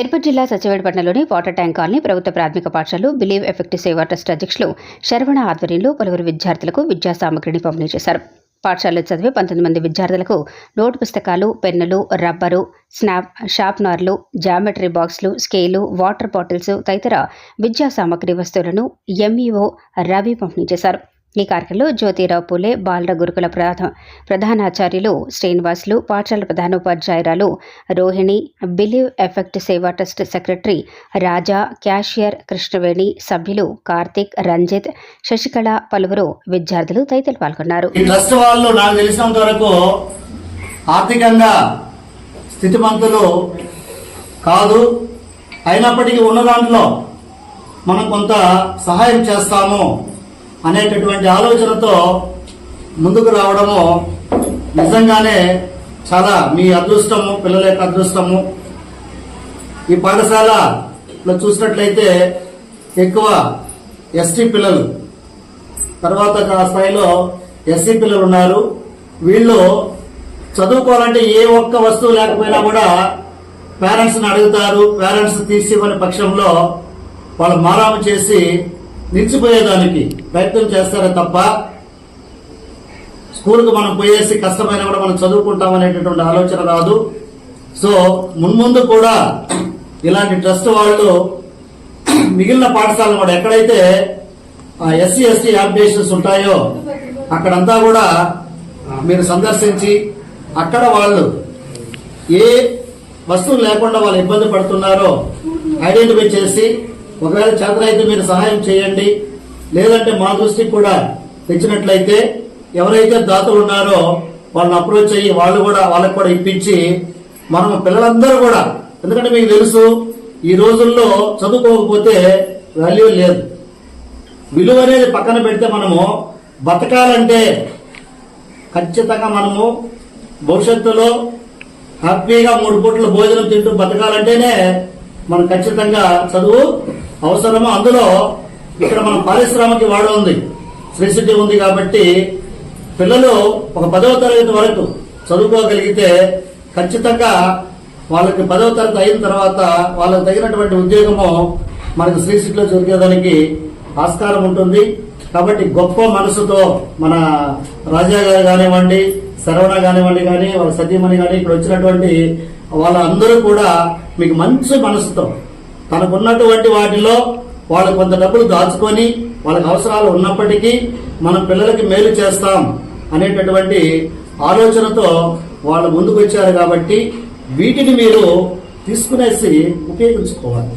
తిరుపతి జిల్లా సచివేడపట్నంలోని water tank colony ప్రభుత్వ ప్రాథమిక పాఠశాలలో బిలీవ్ ఎఫెక్టివ్ సేవా ట్రస్ట్ అధ్యక్షులు శరవణ ఆధ్వర్యంలో పలువురు విద్యార్థులకు విద్యా సామగ్రిని పంపిణీ చేశారు. పాఠశాలలో చదివే పంతొమ్మిది మంది విద్యార్థులకు నోటు పుస్తకాలు పెన్నులు రబ్బరు స్నాప్ షార్ప్నర్లు జామెట్రీ బాక్సులు స్కేలు వాటర్ బాటిల్స్ తదితర విద్యా సామగ్రి వస్తువులను ఎంఈఓ రవి పంపిణీ చేశారు. ఈ కార్యక్రమంలో జ్యోతిరావు పూలే బాలర గురుకుల ప్రధా ప్రధానాచార్యులు శ్రీనివాసులు పాఠశాల ప్రధానోపాధ్యాయురాలు Rohini believe effect Seva trust secretary Raja cashier Krishnaveni సభ్యులు కార్తిక్ రంజిత్ శశికళ పలువురు విద్యార్థులు తదితరులు పాల్గొన్నారు. ట్రస్ట్ వాళ్ళు నాకు తెలిసినంత వరకు ఆర్థికంగా స్థితిమంతులు కాదు. అయినప్పటికీ ఉన్న దాంట్లో మనం కొంత సహాయం చేస్తాము. అనేటటువంటి ఆలోచనతో ముందుకు రావడము నిజంగానే చాలా మీ అదృష్టము పిల్లల యొక్క అదృష్టము. ఈ పాఠశాలలో చూసినట్లయితే ఎక్కువ ఎస్టీ పిల్లలు తర్వాత ఆ స్థాయిలో ఎస్సీ పిల్లలు ఉన్నారు. వీళ్ళు చదువుకోవాలంటే ఏ ఒక్క వస్తువు లేకపోయినా కూడా పేరెంట్స్ని అడుగుతారు పేరెంట్స్ తీసివ్వని పక్షంలో వాళ్ళు మారాము చేసి నిలిచిపోయేదానికి ప్రయత్నం చేస్తారే తప్ప స్కూల్కి మనం పోయేసి కష్టమైన కూడా మనం చదువుకుంటాం అనేటటువంటి ఆలోచన రాదు. సో మున్ముందు కూడా ఇలాంటి ట్రస్ట్ వాళ్ళు మిగిలిన పాఠశాలలు కూడా ఎక్కడైతే ఎస్సీ ఎస్టీ అప్డేషన్స్ ఉంటాయో అక్కడంతా కూడా మీరు సందర్శించి అక్కడ వాళ్ళు ఏ వస్తువులు లేకుండా వాళ్ళు ఇబ్బంది పడుతున్నారో ఐడెంటిఫై చేసి ఒకవేళ చేతనైతే మీరు సహాయం చేయండి. లేదంటే మా దృష్టికి కూడా తెచ్చినట్లయితే ఎవరైతే దాతలు ఉన్నారో వాళ్ళని అప్రోచ్ అయ్యి వాళ్ళు కూడా వాళ్ళకి కూడా ఇప్పించి మనం పిల్లలందరూ కూడా ఎందుకంటే మీకు తెలుసు ఈ రోజుల్లో చదువుకోకపోతే వాల్యూ లేదు. విలువ అనేది పక్కన పెడితే మనము బతకాలంటే ఖచ్చితంగా మనము భవిష్యత్తులో హ్యాపీగా మూడు పూట్ల భోజనం తింటూ బతకాలంటేనే మనం ఖచ్చితంగా చదువు అవసరమో అందులో ఇక్కడ మన పారిశ్రామిక వాడ ఉంది. శ్రీ సిటీ ఉంది కాబట్టి పిల్లలు ఒక పదవ తరగతి వరకు చదువుకోగలిగితే ఖచ్చితంగా వాళ్ళకి పదవ తరగతి అయిన తర్వాత వాళ్ళకి తగినటువంటి ఉద్యోగము మనకు శ్రీ సిటీలో దొరికేదానికి ఆస్కారం ఉంటుంది. కాబట్టి గొప్ప మనసుతో మన రాజా గారు కానివ్వండి శరవణ కానివ్వండి కానీ వాళ్ళ సతీమణి కానీ ఇక్కడ వచ్చినటువంటి వాళ్ళందరూ కూడా మీకు మంచి మనసుతో తనకున్నటువంటి వాటిలో వాళ్ళు కొంత డబ్బులు దాచుకొని వాళ్ళకి అవసరాలు ఉన్నప్పటికీ మనం పిల్లలకి మేలు చేస్తాం అనేటటువంటి ఆలోచనతో వాళ్ళు ముందుకు వచ్చారు కాబట్టి వీటిని మీరు తీసుకునేసి ఉపయోగించుకోవాలి.